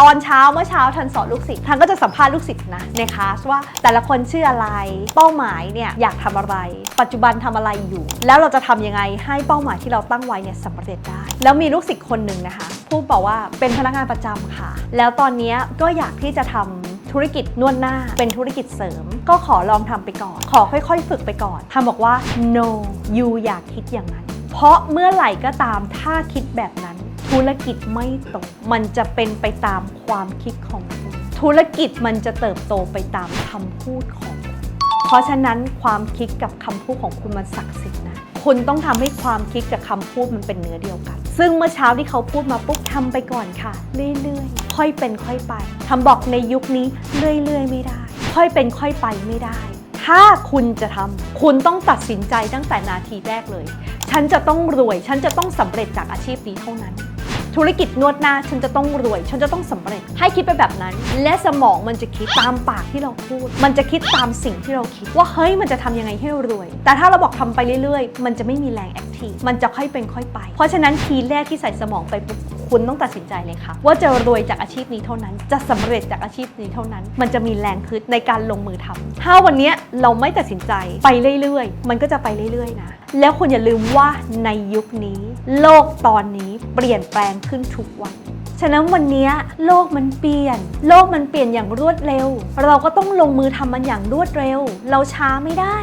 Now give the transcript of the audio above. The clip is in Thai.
ตอนเช้าเมื่อเช้าทันสอนลูกศิษย์ทันก็จะสัมภาษณ์ลูกศิษย์นะในคลาสว่าแต่ละคนชื่ออะไร เป้าหมายเนี่ยอยากทำอะไร ปัจจุบันทำอะไรอยู่ แล้วเราจะทำยังไงให้เป้าหมายที่เราตั้งไว้เนี่ยสำเร็จได้ แล้วมีลูกศิษย์คนหนึ่งนะคะพูดบอกว่าเป็นพนักงานประจำค่ะ แล้วตอนนี้ก็อยากที่จะทำธุรกิจนวดหน้าเป็นธุรกิจเสริม ก็ขอลองทำไปก่อน ขอค่อยๆ ฝึกไปก่อนทำบอกว่า no you อยากคิดอย่างนั้น เพราะเมื่อไหร่ก็ตามถ้าคิดแบบนั้น ธุรกิจไม่โตมันจะเป็นไปตามความคิดของคุณ ธุรกิจมันจะเติบโตไปตามคำพูดของคุณ เพราะฉะนั้นความคิดกับคำพูดของคุณมันศักดิ์สิทธิ์นะ คุณต้องทำให้ความคิดกับคำพูดมันเป็นเนื้อเดียวกัน ซึ่งเมื่อเช้าที่เขาพูดมาปุ๊บทำไปก่อนค่ะ เรื่อยๆ ค่อยเป็นค่อยไปทำบอกในยุคนี้เรื่อยๆ ไม่ได้ ค่อยเป็นค่อยไปไม่ได้ ถ้าคุณจะทำคุณต้องตัดสินใจตั้งแต่นาทีแรกเลย ฉันจะต้องรวย ฉันจะต้องสำเร็จจากอาชีพนี้เท่านั้น ธุรกิจนวดหน้าฉันจะต้องรวย ฉันจะต้องสำเร็จ ให้คิดไปแบบนั้น และสมองมันจะคิดตามปากที่เราพูด มันจะคิดตามสิ่งที่เราคิด ว่าเฮ้ยมันจะทำยังไงให้เรารวย แต่ถ้าเราบอกทำไปเรื่อยๆ มันจะไม่มีแรงแอคทีฟมันจะค่อยเป็นค่อยไป เพราะฉะนั้นทีแรกที่ใส่สมองไปปุ๊บคุณต้องตัดสินใจเลยค่ะ ว่าจะรวยจากอาชีพนี้เท่านั้น จะสำเร็จจากอาชีพนี้เท่านั้น มันจะมีแรงคึดในการลงมือทำถ้าวันนี้เราไม่ตัดสินใจไปเรื่อยๆ มันก็จะไปเรื่อยๆนะแล้วคุณอย่าลืมว่าในยุคนี้ โลกตอนนี้ เปลี่ยนแปลงขึ้นทุกวัน ฉะนั้นวันนี้โลกมันเปลี่ยน โลกมันเปลี่ยนอย่างรวดเร็ว เราก็ต้องลงมือทำมันอย่างรวดเร็ว เราช้าไม่ได้